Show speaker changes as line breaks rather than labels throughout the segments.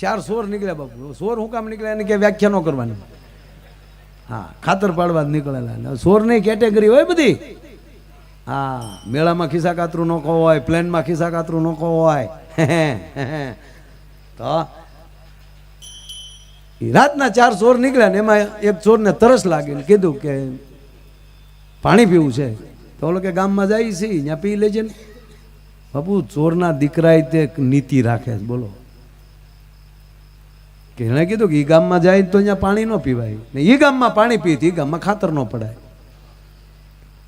ચાર સોર નીકળ્યા બાપુ. સોર હું કામ નીકળ્યા? એને કે વ્યાખ્યા ન કરવાની. હા, ખાતર પાડવા જ નીકળેલા સોરની કેટેગરી હોય બધી. હા, મેળામાં ખિસ્સા કાતરું ન હોય, પ્લેનમાં ખિસ્સા કાતરું ન હોય. તો રાતના ચાર ચોર નીકળ્યા ને એમાં એક ચોરને તરસ લાગી કીધું કે પાણી પીવું છે. તો ઓલો કે ગામમાં જાય છે ત્યાં પી લેજે ને. બાપુ, ચોરના દીકરાએ તે નીતિ રાખે બોલો. કે એણે કીધું કે એ ગામમાં જાય તો અહીંયા પાણી ન પીવાય. ને એ ગામમાં પાણી પીતી એ ગામમાં ખાતર ન પડાય.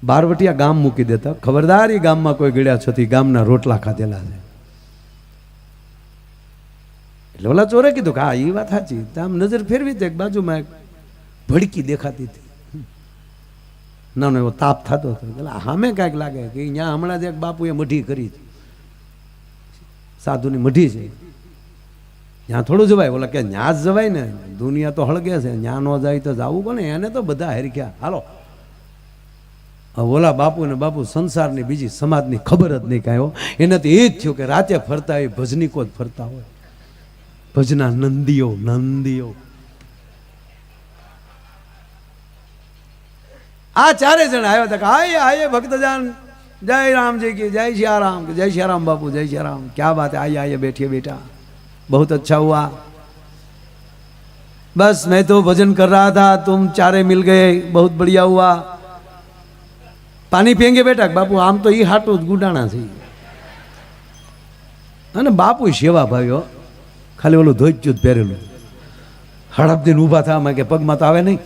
બારવટિયા ગામ મૂકી દેતા. ખબરદાર એ ગામમાં કોઈ ગળ્યા છતી ગામના રોટલા ખાધેલા છે. એટલે ઓલા ચોરે કીધું કે હા એ વાત સાચી. આમ નજર ફેરવી દે બાજુમાં એક ભડકી દેખાતી હતી. ના એવો તાપ થતો હતો. એટલે સામે કાંઈક લાગે કે અહીંયા હમણાં જ એક બાપુએ મઢી કરી હતી. સાધુની મઢી છે. ત્યાં થોડું જવાય. બોલે કે ન્યા જ જવાય ને. દુનિયા તો હળગે છે. ન્યા ન જાય તો જવું કોને એને તો બધા હેરખ્યા. હાલો. ઓલા બાપુ ને બાપુ સંસારની બીજી સમાજની ખબર જ નહીં કાંઈ તો એ જ થયું કે રાતે ફરતા એ ભજનીકો જ ફરતા હોય? ભજના નંદીઓ નંદીઓ. આ ચારે જણ આવ્યા હતા કે, હાય હાય, ભક્તજાન. જય રામજી કે, જય શ્યારામ જય શ્યારામ બાપુ, જય શ્યારામ. ક્યાં વાત? આઈ આઈએ બેઠીએ બેટા बहुत अच्छा हुआ बस मैं तो भजन कर रहा था तुम चारे मिल गए बहुत बढ़िया हुआ પાણી પીએંગે બેટા બાપુ આમ તો એ હાટું જ ગુડાણા છે અને બાપુ સેવા ભાવ્યો ખાલી ઓલું ધોઈચ્યું જ પહેરેલું હડપદીન ઊભા થયા મેં કે પગમાં તો આવે નહીં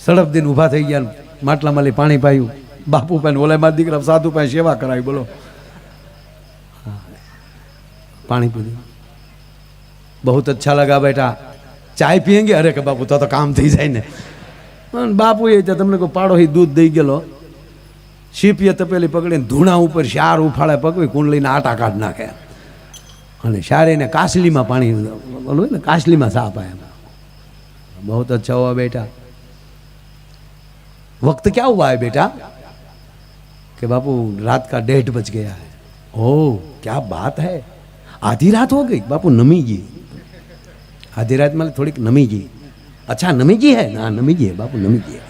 સડપદીન ઊભા થઈ ગયા માટલામાં લઈ પાણી પાયું બાપુ પાસે ઓલે મારા દીકરા સાધુ પાસે સેવા કરાવી બોલો હા. પાણી પીધું बहुत अच्छा लगा बेटा चाय पियेंगे अरे કે બાપુ તો તો કામ થઈ જાય ને અને બાપુ એ ત્યાં તમને કોઈ પાડો હી દૂધ દઈ ગયેલો શીપીએ તપેલી પકડીને ધૂણા ઉપર શાર ઉફાળે પકવી કુંડલીને આટા કાઢ નાખે અને શારીને કાસલીમાં પાણી ઓલું હોય ને કાસલીમાં સાપ આયા बहुत अच्छा हुआ बेटा वक्त क्या हुआ है बेटा कि बापू रात का डेढ़ बज गया है ओह क्या बात है आधी रात हो गई बापू नमी गई आधी रात में थोड़ी नमी गई अच्छा नमी जी है? ना है, बापू नमी जी है.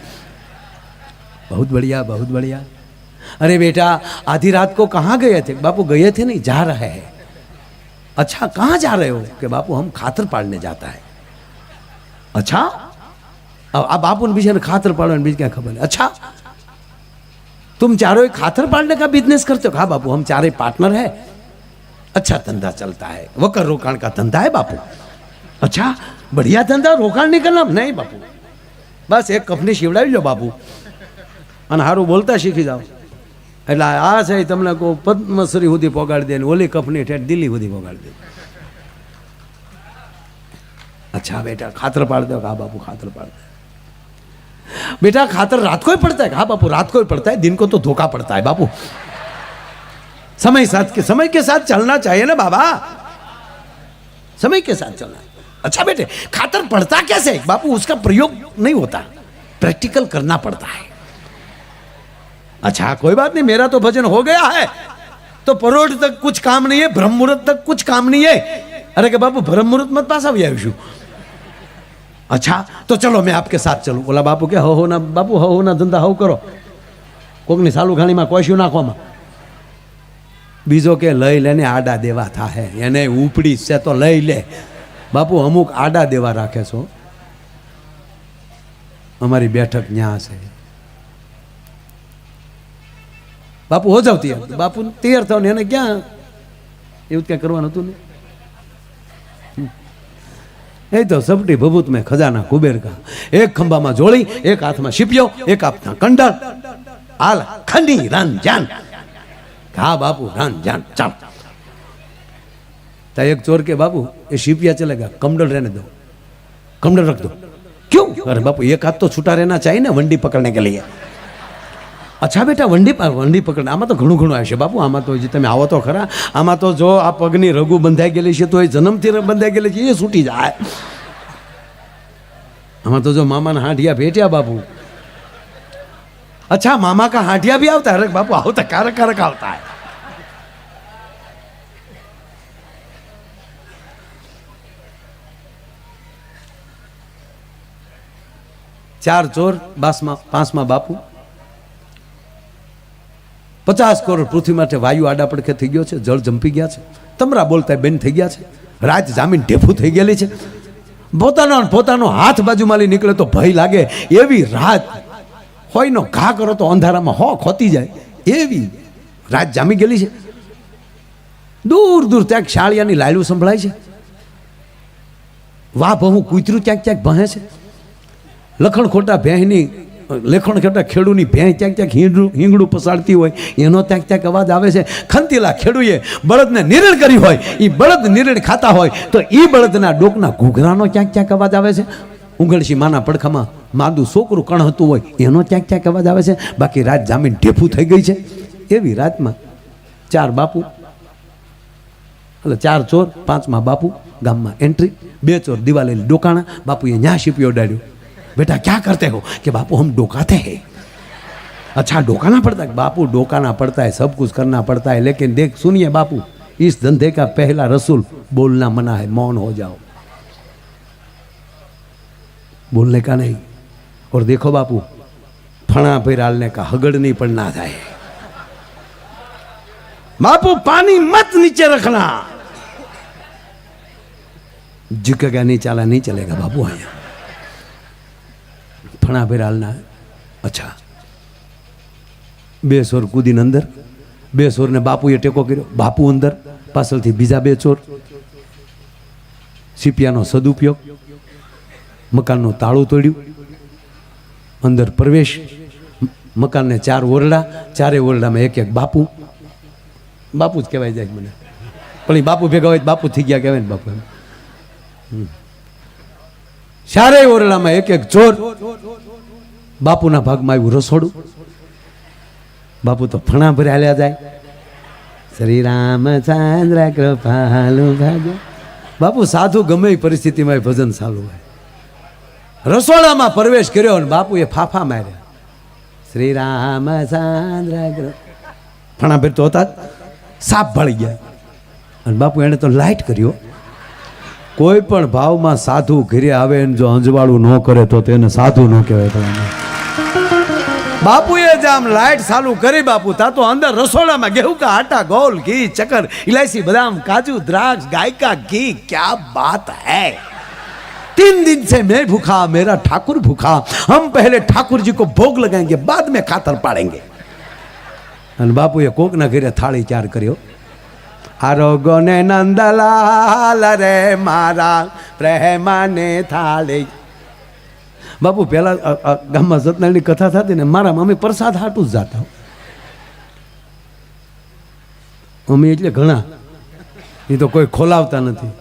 बहुत बढ़िया बहुत बढ़िया. अरे बेटा, आधी रात को कहाँ गए थे? बापू, गए थे नहीं, जा रहे हैं. अच्छा कहाँ जा रहे हो? कि बापू, हम खातर पाड़ने जाता है. अच्छा? अब बापू ने बीच खातर पाड़ने बीच क्या खबर है? अच्छा? तुम चारों खातर पाड़ने का बिज़नेस करते हो? हाँ बापू, हम चारे पार्टनर है. अच्छा धंधा चलता है. वकर रोकाण का धंधा है, बापू. અચ્છા, બઢિયા ધંધા રોકાણ નહીં નહીં બાપુ. બસ એક કંપની શીવડાવી લો બાપુ. અને સારું બોલતા શીખી જાઓ. એટલે આ છે તમને કહું, પદ્મશ્રી સુધી પોગાડી દે ઓલી કંપની ઠેઠ દિલ્હી સુધી પોગાડી દે અચ્છા, બેટા, ખાતર પાડ દો હા બાપુ, ખાતર પાડ દે. બેટા, ખાતર રાત કોઈ પડતા હા બાપુ, રાત કોઈ પડતા દિન કો તો ધોકા પડતા હે બાપુ. સમય સાથ કે, સમય કે साथ चलना ચાહીએ ना बाबा સમય કે साथ चलना अच्छा बेटे खातर पड़ता कैसे है? बापू उसका प्रयोग नहीं होता प्रैक्टिकल करना पड़ता है अच्छा कोई बात नहीं मेरा तो भजन हो गया है तो परोढ़ तक कुछ काम नहीं है ब्रह्म मुहूर्त तक कुछ काम नहीं है अरे के बापू ब्रह्म मुहूर्त मत पास આવી આવીશું अच्छा तो चलो मैं आपके साथ चलूं ઓલા બાપુ કે હો હો ના બાપુ હો હો ના ધંધા હવ કરો કોકની સાલું ખાણીમાં કોશ્યું નાખવામાં બીજો કે લઈ લેને આડા દેવા થાહે એને ઉપડી છે તો લઈ લે બાપુ, અમુક આડા દેવા રાખે છો? અમારી બેઠક ન્યા છે. બાપુ, હો જાવ તૈયાર. બાપુ, તૈયાર થવાનું એને ક્યાં? એવું ક્યાં કરવાનું હતું ને? એ તો સપટી ભભૂત મેં ખજાના કુબેર કા એક ખંભામાં જોડી એક હાથમાં શીપ્યો, એક હાથમાં કંડળ. હાલ, ખંડી રન જાન હા, બાપુ રન જાન ચાલ. ત્યાં એક ચોર કે, બાપુ, એ શીપિયા ચલેગા કમડલ રહેને દો કમડલ રખ દો. ક્યું? અરે બાપુ, એક હાથ તો છૂટા રહેના ચાહી ને વંડી પકડને કે લઈએ. અચ્છા બેટા, વંડી વંડી પકડને, આમાં તો ઘણું ઘણું આવશે બાપુ, આમાં તો તમે આવો તો ખરા, આમાં તો જો આ પગની રઘુ બંધાઈ ગયેલી છે, તો એ જન્મથી બંધાઈ ગયેલી છે, એ છૂટી જાય. આમાં તો જો મામાને હાંઢિયા ભેટ્યા બાપુ. અચ્છા, મામા કા હાંઢિયા બી આવતા? અરે બાપુ, આવતા કારક કારક આવતા હે. ચાર ચોર, બાસમાં, પાંચમાં બાપુ. પચાસ કરોડ પૃથ્વી માટે વાયુ આડા પડખે થઈ ગયો છે, જળ જંપી ગયા છે. તમરા બોલતા બેન થઈ ગયા છે. રાત જામીન ઢેફું થઈ ગયેલી છે. પોતાનો પોતાનો હાથ બાજુમાં લઈ નીકળે તો ભય લાગે. એવી રાત હોયનો ઘા કરો તો અંધારામાં હો ખોતી જાય. એવી રાત જામી ગયેલી છે. દૂર દૂર ત્યાં શાળિયાની લાયલું સંભળાય છે. વાહ બહુ કૂતરું ક્યાંક ક્યાંક ભહે છે. લખણ ખોટા ભેંની લેખણ ખોટા ખેડૂની ભેં ક્યાંક ક્યાંક હીંડું હિંગડું પસાડતી હોય, એનો ક્યાંક ક્યાંક અવાજ આવે છે. ખંતીલા ખેડૂએ બળદને નિરણ કરી હોય એ બળદ નિરણ ખાતા હોય, તો એ બળદના ડોકના ઘૂઘરાનો ક્યાંક ક્યાંક અવાજ આવે છે. ઉંગળશી માના પડખામાં માદું છોકરું કણ હતું હોય, એનો ક્યાંક ક્યાંક અવાજ આવે છે. બાકી રાત જામીન ઢેફું થઈ ગઈ છે. એવી રાતમાં ચાર બાપુ, એટલે ચાર ચોર, પાંચમાં બાપુ ગામમાં એન્ટ્રી, બે ચોર દિવાલે ડોકાણા, બાપુએ ન્યા શીપીઓ ડાળ્યો बेटा, क्या करते हो? कि बापू, हम डोकाते हैं। अच्छा डोकाना पड़ता है? बापू, डोकाना पड़ता है, सब कुछ करना पड़ता है, लेकिन देख, सुनिए बापू, इस धंधे का पहला रसूल बोलना मना है, मौन हो जाओ। बोलने का नहीं। और देखो बापू, फणा पे डालने का हगड़नी पर ना जाए बापू, पानी मत नीचे रखना। झुकेगा नहीं चाला, नहीं चलेगा बापू, आया। ફણા ભેર અચ્છા. બે સોર કૂદીને અંદર, બે સોરને બાપુએ ટેકો કર્યો, બાપુ અંદર, પાછળથી બીજા બે ચોર સીપિયાનો સદુપયોગ, મકાનનું તાળું તોડ્યું, અંદર પ્રવેશ, મકાનને ચાર ઓરડા, ચારે ઓરડામાં એક એક બાપુ. બાપુ જ કહેવાય જાય મને. પણ એ બાપુ ભેગા હોય બાપુ થઈ ગયા કહેવાય ને બાપુ એમ. ચારેય ઓરડામાં એક એક ચોર બાપુના ભાગમાં આવ્યું રસોડું. બાપુ તો ફણા ભરે હાલ્યા જાય. શ્રી રામચંદ્ર કૃપાલુ ભાગ બાપુ સાધુ ગમે પરિસ્થિતિમાં ભજન ચાલુ હોય. રસોડામાં પ્રવેશ કર્યો અને બાપુએ ફાફા માર્યા. શ્રી રામચંદ્ર કૃ- ફણા ભેર તો હતા. સાપ ભળી ગયા. અને બાપુ એણે તો લાઈટ કર્યો કોઈ પણ ભાવમાં સાધુ ઘરે આવે ને જો અંજવાળું ન કરે તો તેને સાધુ ન કહેવાય તમને બાપુએ જ આમ લાઈટ ચાલુ કરી બાપુ તા તો અંદર રસોડામાં ગેહું કા આટા ગોલ ઘી ચક્કર ઇલાયચી બદામ કાજુ દ્રાક્ષ ગાય का घी क्या बात है तीन दिन से मैं भूखा मेरा ठाकुर भूखा हम पहले ठाकुर जी को भोग लगाएंगे बाद में खातर पाड़ेंगे અને બાપુએ કોકના ઘરે થાળી ચાર કર્યો આરોગો ને નંદલાલ રે મારા પ્રેમાને થાળે. બાપુ, પેલા ગામમાં સત્યનારાયણની કથા થતી ને મારા મમ્મી પ્રસાદ હાટું જ જાતા મમ્મી એટલે ઘણા. એ તો કોઈ ખોલાવતા નથી.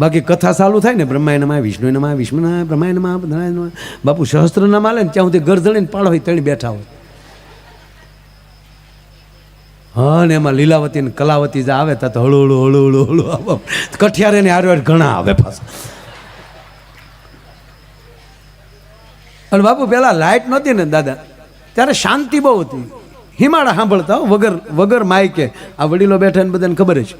બાકી કથા ચાલુ થાય ને બ્રહ્માયનમાં વિષ્ણુમાં વિષ્ણુના બ્રહ્માયનમાં બાપુ સહસ્ત્રના માલે ને, ત્યાં સુધી ગરધણીને પાડો હોય તણી બેઠા હોય. હા ને એમાં લીલાવતી ને કલાવતી જે આવે, ત્યાં તો હળુ હળુ હળુ હળુ હળુ કઠિયારે ને હારવાર ઘણા આવે પાછા. અને બાપુ, પેલા લાઇટ નહોતી ને દાદા. ત્યારે શાંતિ બહુ હતી. હિમાળા સાંભળતા વગર વગર માઇકે આ વડીલો બેઠા ને બધાને ખબર છે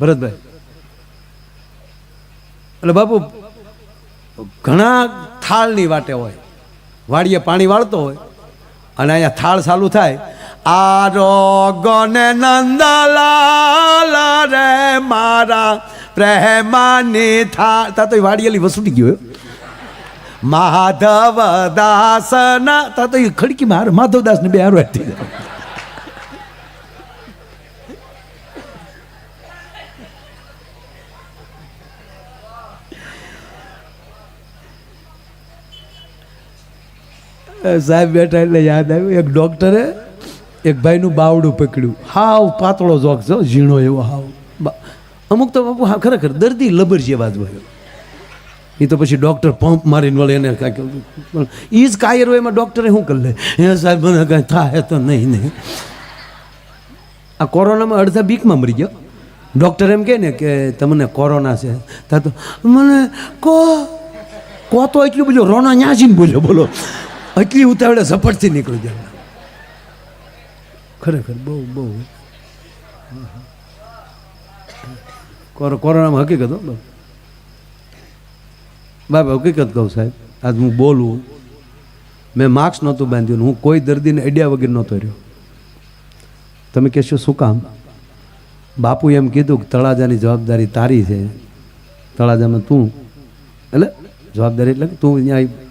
ભરતભાઈ. એટલે બાપુ, ઘણા થાળની વાટે હોય. વાડીએ પાણી વાળતો હોય અને અહીંયા થાળ ચાલુ થાય આરોગને નંદલાલ રે મારા પ્રેમાની થાળ તા તો એ વાડીએલી વસૂટી ગયો. માધવ દાસ ના તા તો એ ખડકી માર માધવ દાસ ને બે હારો હતી સાહેબ બેઠા એટલે યાદ આવ્યું, એક ડોક્ટરે એક ભાઈનું બાવડું પકડ્યું. હાવ પાતળો જોક છો ઝીણો એવો હાવ. અમુક તો બાપુ હા, ખરેખર દર્દી લબર જેવા જ હોય. એ તો પછી ડૉક્ટર પંપ મારીને વળે એને કાંઈક એ જ કાયર હોય એમાં ડૉક્ટરે શું કરી લે? હે સાહેબ, મને કાંઈ થાય તો નહીં નહીં. આ કોરોનામાં અડધા બીકમાં મરી ગયો. ડૉક્ટર એમ કહે ને કે તમને કોરોના છે. તા તો, મને કો કો તો એટલું બધું રોના ન્યાજીને બોલ્યો, બોલો. એટલી ઉતાવળે ઝપટથી નીકળી જાય ખરેખર બહુ બહુ. કોરોનામાં હકીકત હો, બાપ. હકીકત કહું સાહેબ, આજ હું બોલું. મેં માસ્ક નહોતું બાંધ્યું હું કોઈ દર્દીને અડ્યા વગર નહોતો રહ્યો. તમે કહેશો શું કામ? બાપુ એમ કીધું કે તળાજાની જવાબદારી તારી છે. તળાજામાં તું. એટલે જવાબદારી એટલે તું ત્યાં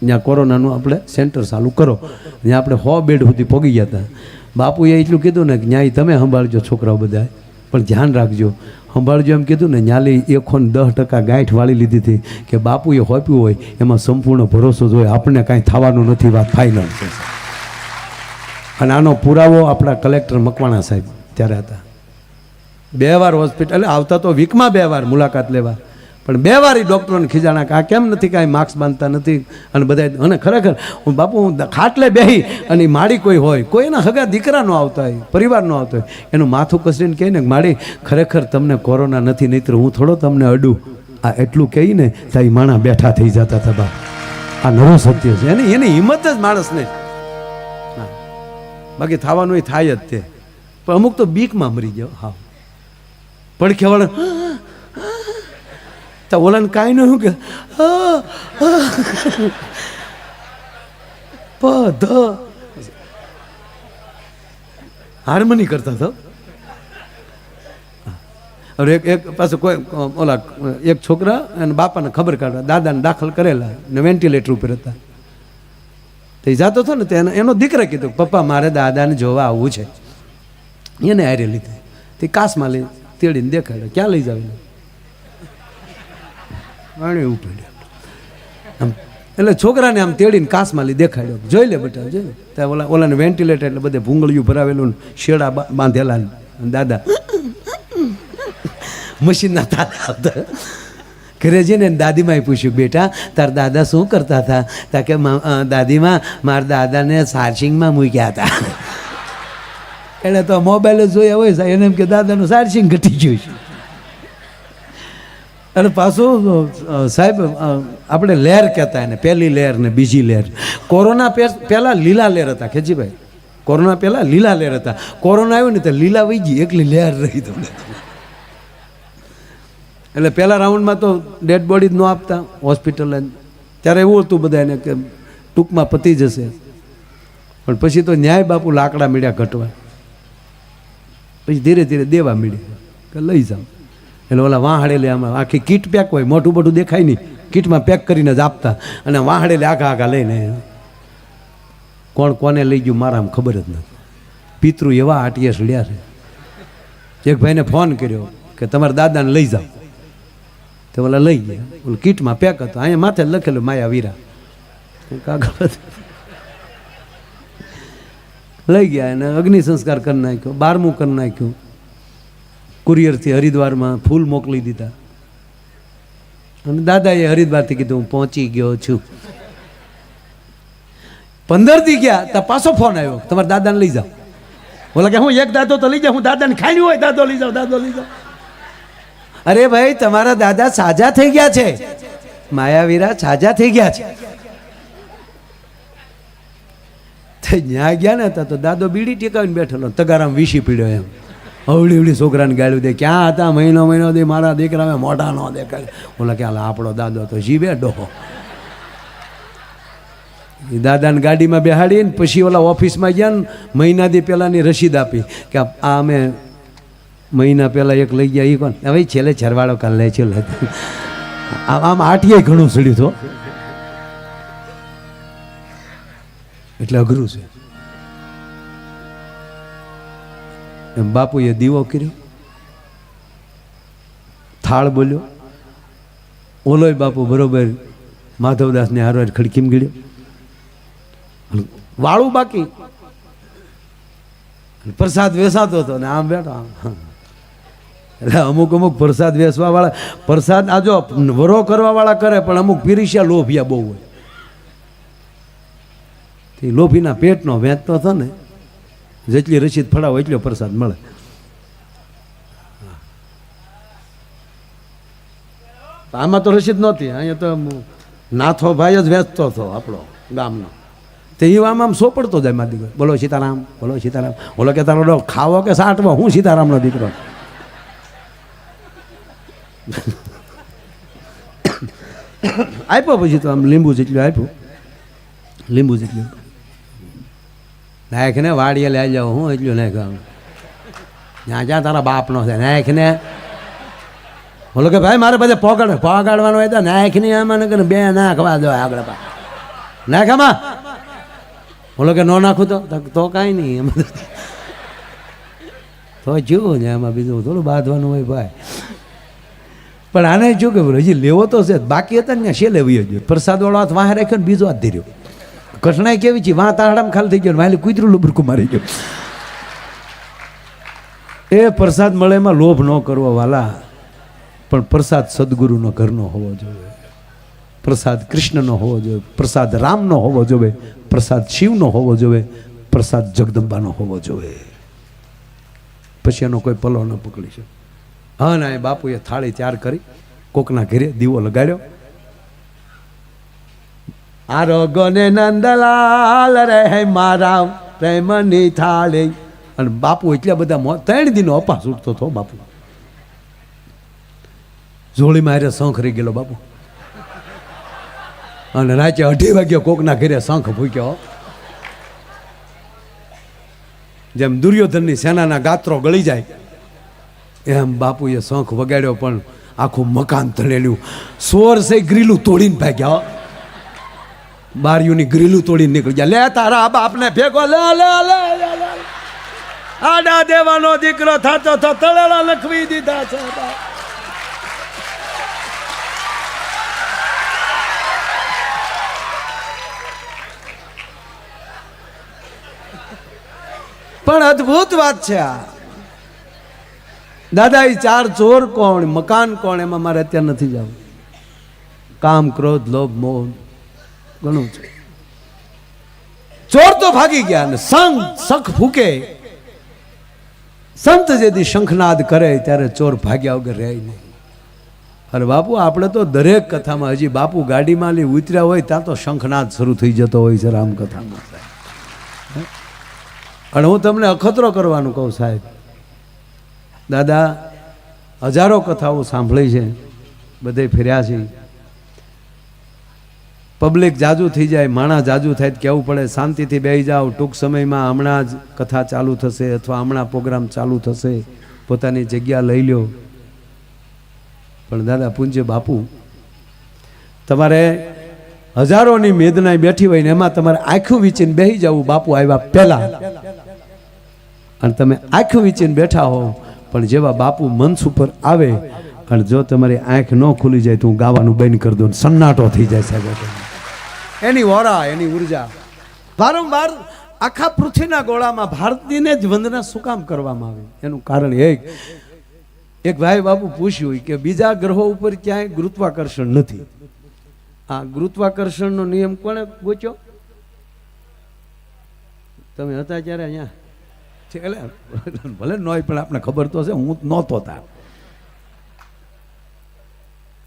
ત્યાં કોરોનાનું આપણે સેન્ટર ચાલુ કરો. ત્યાં આપણે સો બેડ સુધી પોગી ગયા હતા બાપુએ એટલું કીધું ને કે ન્યાય તમે સંભાળજો છોકરાઓ બધા પણ ધ્યાન રાખજો. સંભાળજો એમ કીધું ને ન્યાલી એકો ને દસ ટકા ગાંઠ વાળી લીધી હતી કે બાપુએ હોપ્યું હોય, એમાં સંપૂર્ણ ભરોસો જોઈએ આપણને કાંઈ થવાનું નથી વાત ફાઇનલ છે અને આનો પુરાવો આપણા કલેક્ટર મકવાણા સાહેબ ત્યારે હતા. બે વાર હોસ્પિટલ આવતા તો વીકમાં બે વાર મુલાકાત લેવા. પણ બે વાર ડૉક્ટરોને ખીજાણા કે આ કેમ નથી, કાંઈ માર્ક્સ બાંધતા નથી? અને બધા અને ખરેખર, હું બાપુ, હું ખાટલે બેહી અને માડી કોઈ હોય કોઈ એના હગા દીકરા ન આવતા હોય, પરિવાર ન આવતો હોય. એનું માથું કસરીને કહીને માડી ખરેખર તમને કોરોના નથી, નહીતર હું થોડો તમને અડું. આ એટલું કહીને તો એ માણા બેઠા થઈ જતા હતા બા. આ નવો સત્ય છે. એની એની હિંમત જ માણસને. બાકી થવાનું થાય જ તે. પણ અમુક તો બીકમાં મરી ગયો. હા. પડખે વાળા તો ઓલાને કાંઈ ન શું કે. પ ધ હાર્મની કરતા હતા હવે એક એક પાછું કોઈ ઓલા એક છોકરા અને બાપાને ખબર કાઢવા દાદાને દાખલ કરેલા ને વેન્ટિલેટર ઉપર હતા તે જાતો હતો ને તો એનો દીકરા કીધું પપ્પા મારે દાદાને જોવા આવવું છે એને હારે લીધે તે કાસમાં લઈ તેડીને દેખાડ્યો ક્યાં લઈ જાવ એને? આણે આમ, એટલે છોકરાને આમ તેડીને કાસમાં લઈ દેખાડ્યો. જોઈ લે બેટા, જોઈ ત્યાં ઓલા ઓલાને વેન્ટિલેટર એટલે બધે ભૂંગળિયું ભરાવેલું શેડા બાંધેલા દાદા મશીનના તારા આવતા. ઘરે જઈને દાદીમાએ પૂછ્યું, બેટા, તાર દાદા શું કરતા હતા? તા કે દાદીમાં, મારા દાદાને સારસિંગમાં મૂક્યા હતા. એટલે તો મોબાઈલ જોયા હોય એને એમ કે, દાદાનું સારસિંગ ઘટી ગયું છે. અને પાછું સાહેબ આપણે લહેર કહેતા એને, પહેલી લહેર ને બીજી લહેર. કોરોના પહેલાં લીલા લહેર હતા, ખેજીભાઈ. કોરોના પહેલા લીલા લહેર હતા. કોરોના આવ્યો ને તો લીલા વહી ગઈ, એકલી લહેર રહી તમને. એટલે પહેલા રાઉન્ડમાં તો ડેડ બોડી જ ન આપતા, હોસ્પિટલ ત્યારે એવું હતું બધાને કે ટૂંકમાં પતી જશે. પણ પછી તો ન્યાય બાપુ લાકડા મીડ્યા ઘટવા. પછી ધીરે ધીરે દેવા મીડ્યા. કે લઈ જાઓ. એટલે ઓલા વાહડેલે આમાં આખી કીટ પેક હોય મોટું મોટું દેખાય નહીં. કીટમાં પેક કરીને જ આપતા. અને વાહડેલે આખા આખા લઈને કોણ કોને લઈ ગયું મારામાં ખબર જ નથી. પિતૃ એવા આટીએ સડ્યા છે. એક ભાઈને ફોન કર્યો કે તમારા દાદાને લઈ જાઓ. તો ઓલા લઈ ગયા. ઓલું કીટમાં પેક હતો. અહીંયા માથે લખેલું માયા વીરા. કાગળ લઈ ગયા એને અગ્નિ સંસ્કાર કરી નાખ્યો, બારમું કરી નાખ્યું. કુરિયરથી હરિદ્વારમાં ફૂલ મોકલી દીધા. અને દાદાએ હરિદ્વારથી કીધું, હું પહોંચી ગયો છું. પંદર દી ગયા, તો પાછો ફોન આવ્યો, તમારા દાદાને લઈ જાઓ. બોલા કે, હું એક દાદો તો લઈ જાઉં, હું દાદાને ખાઈ હોય, દાદો લઈ જાઓ, દાદો લઈ જાઓ. અરે ભાઈ, તમારા દાદા સાજા થઈ ગયા છે. માયાવીરા સાજા થઈ ગયા છે. ત્યાં ગયા ને, તો દાદો બીડી ટેકાવીને બેઠેલો, તગારામ વીસી પીડ્યો એમ. અવળી અવળી છોકરાને ગાળ્યું દે. ક્યાં હતા? મહિનો મહિનો દે. મારા દીકરા મોઢા નો દેખાય. ઓલા હાલ આપણો દાદો તો જીવે ડોહો. એ દાદાને ગાડીમાં બેહાડીને પછી ઓલા ઓફિસમાં ગયા ને મહિના દી પહેલાંની રસીદ આપી કે, આ અમે મહિના પહેલાં એક લઈ ગયા. એ કોણ? હવે છેલ્લે છરવાડો કાલ લે છે આમ આટીએ ઘણું સડ્યું તો. એટલે અઘરું છે. એમ બાપુએ દીવો કર્યો. થાળ બોલ્યો. ઓલોય બાપુ બરોબર માધવદાસને હારવાર ખડકીમ ગળ્યો વાળું બાકી. પ્રસાદ વેસાતો હતો ને આમ બેઠો આમ. એટલે અમુક અમુક પ્રસાદ વેસવા વાળા પ્રસાદ આ જો વરો કરવા વાળા કરે, પણ અમુક પીરીશિયા લોભિયા બહુ હોય. તે લોભીના પેટનો વેચતો હતો ને જેટલી રસીદ ફળાવો એટલો પ્રસાદ મળે. આમાં તો રસીદ નહોતી. અહીંયા તો નાથો ભાઈ જ વેચતો હતો આપણો ગામનો. તે એ આમ આમ સોપડતો જાય મારા દીકરો. બોલો સીતારામ બોલો સીતારામ. બોલો કે તારો ખાવો કે સાટવો? હું સીતારામનો દીકરો? આપ્યો પછી તો આમ લીંબુ જેટલું આપ્યું. લીંબુ જેટલું. નાખ ને વાડીએ લઈ જાઓ હું એટલું નહીં કહું જ્યાં જ્યાં તારા બાપનો છે નાખને બોલો કે ભાઈ, મારે બધે પોગાડ પોગાડવાનો હોય તો નાખ ને આમાં કે બે નાખવા દો આગળ પા નાખામાં બોલો કે ન નાખું તો? તો- કાંઈ નહીં એમ. તો જુઓ ને એમાં બીજું થોડું બાંધવાનું હોય ભાઈ. પણ આને શું કે હજી લેવો તો છે બાકી હતા ને છે લેવી જ પ્રસાદ વાળો હાથ વાહે રાખ્યો ને બીજો હાથ ધીર્યો. કઠણાઈ કેવી છે? વાં તાહડામાં ખાલી થઈ ગયો વાલી કૂતરું લુબરકું મારી ગયું. એ પ્રસાદ મળે એમાં લોભ ન કરવો વાલા, પણ પ્રસાદ સદગુરુનો ઘરનો હોવો જોઈએ. પ્રસાદ કૃષ્ણનો હોવો જોઈએ, પ્રસાદ રામનો હોવો જોઈએ, પ્રસાદ શિવનો હોવો જોઈએ, પ્રસાદ જગદંબાનો હોવો જોઈએ. પછી એનો કોઈ પલો ન પકડી શકે. હા ના, એ બાપુએ થાળી તૈયાર કરી, કોકના ઘેરે દીવો લગાડ્યો. આરોગોને નંદલાલ રે મારા પ્રેમની થાળી. અને બાપુ એટલા બધા ત્રણ દિનો અપાસ ઉઠતો હતો બાપુ. જોડીમાં હારે શંખ રહી ગયેલો બાપુ. અને રાતે અઢી વાગ્યા કોકના ઘરે શંખ ભૂક્યો. જેમ દુર્યોધનની સેનાના ગાત્રો ગળી જાય, એમ બાપુએ શંખ વગાડ્યો, પણ આખું મકાન તળેલું. સોર સે ગ્રીલું તોડીને ભાગ્યા. બારીઓની ગ્રીલું તોડી નીકળી ગયા. લે તારા બાપને ભેગો, લે લે લે. આડા દેવાનો દીકરો થતો તો તળેલા લખવી દીધા છે પણ અદ્ભુત વાત છે આ. દાદા એ ચાર ચોર કોણ, મકાન કોણ, એમાં મારે અત્યારે નથી જવું. કામ, ક્રોધ, લોભ, મોહ. ઘણું છે. ચોર તો ભાગી ગયા ને સંત શંખ ફૂકે સંત જેથી શંખનાદ કરે ત્યારે ચોર ભાગ્યા વગર રહે નહીં. અરે બાપુ, આપણે તો દરેક કથામાં હજી બાપુ ગાડીમાં લઈ ઉતર્યા હોય ત્યાં તો શંખનાદ શરૂ થઈ જતો હોય છે રામકથામાં. અને હું તમને અખતરો કરવાનું કહું સાહેબ. દાદા, હજારો કથાઓ સાંભળી છે, બધે ફેર્યા છે. પબ્લિક જાજુ થઈ જાય માણા જાજુ થાય તો કહેવું પડે? શાંતિથી બેસી જાઓ, ટૂંક સમયમાં હમણાં જ કથા ચાલુ થશે અથવા હમણાં પ્રોગ્રામ ચાલુ થશે, પોતાની જગ્યા લઈ લ્યો. પણ દાદા, પૂંજ્ય બાપુ, તમારે હજારોની મેદનાય બેઠી હોય ને એમાં તમારે આખું વિચીને બેસી જવું, બાપુ આવ્યા પહેલા. અને તમે આંખ વીચીને બેઠા હો, પણ જેવા બાપુ મંચ ઉપર આવે, અને જો તમારી આંખ ન ખુલી જાય તો હું ગાવાનું બંધ કરી દઉં, સન્નાટો થઈ જાય સાહેબ. એની ઓરા એની ઊર્જા. વારંવાર આખા પૃથ્વીના ગોળામાં ભારતીને જ વંદના શું કામ કરવામાં આવે? એનું કારણ એક એક ભાઈ બાપુ પૂછ્યું કે બીજા ગ્રહો ઉપર ક્યાંય ગુરુત્વાકર્ષણ નથી. આ ગુરુત્વાકર્ષણનો નિયમ કોણે ગોચ્યો? તમે હતા ત્યારે અહીંયા? છે, એટલે ભલે ન હોય પણ આપણે ખબર તો છે, હું નહોતો તાર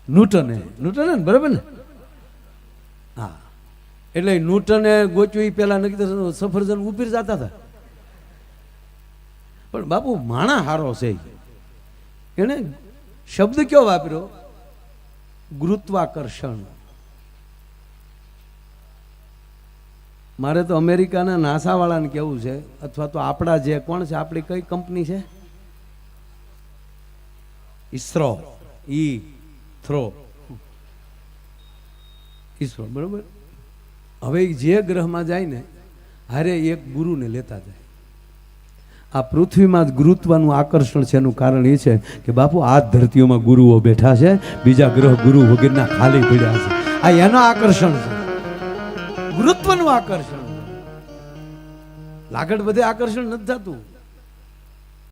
ન્યૂટને ન્યૂટને બરાબર ને? હા. એટલે ન્યૂટને ગોચ્યું એ પહેલા નક્કી સફરજન ઉપર જતા હતા. પણ બાપુ, માણા હારો છે એને શબ્દ કયો વાપર્યો? ગુરુત્વાકર્ષણ. મારે તો અમેરિકાના નાસાવાળાને કેવું છે, અથવા તો આપણા જે કોણ છે, આપણી કઈ કંપની છે? ઈસરો ઈ થ્રો. ઈસરો બરોબર? હવે જે ગ્રહમાં જાય ને, હારે એક ગુરુને લેતા જાય. આ પૃથ્વીમાં જ ગુરુત્વનું આકર્ષણ છે, એનું કારણ એ છે કે બાપુ, આ ધરતીઓમાં ગુરુઓ બેઠા છે, બીજા ગ્રહ ગુરુ વગેરેના ખાલી પડ્યા છે. આ એનું આકર્ષણ છે. ગુરુત્વનું આકર્ષણ. લાગડ બધે આકર્ષણ નથી થતું.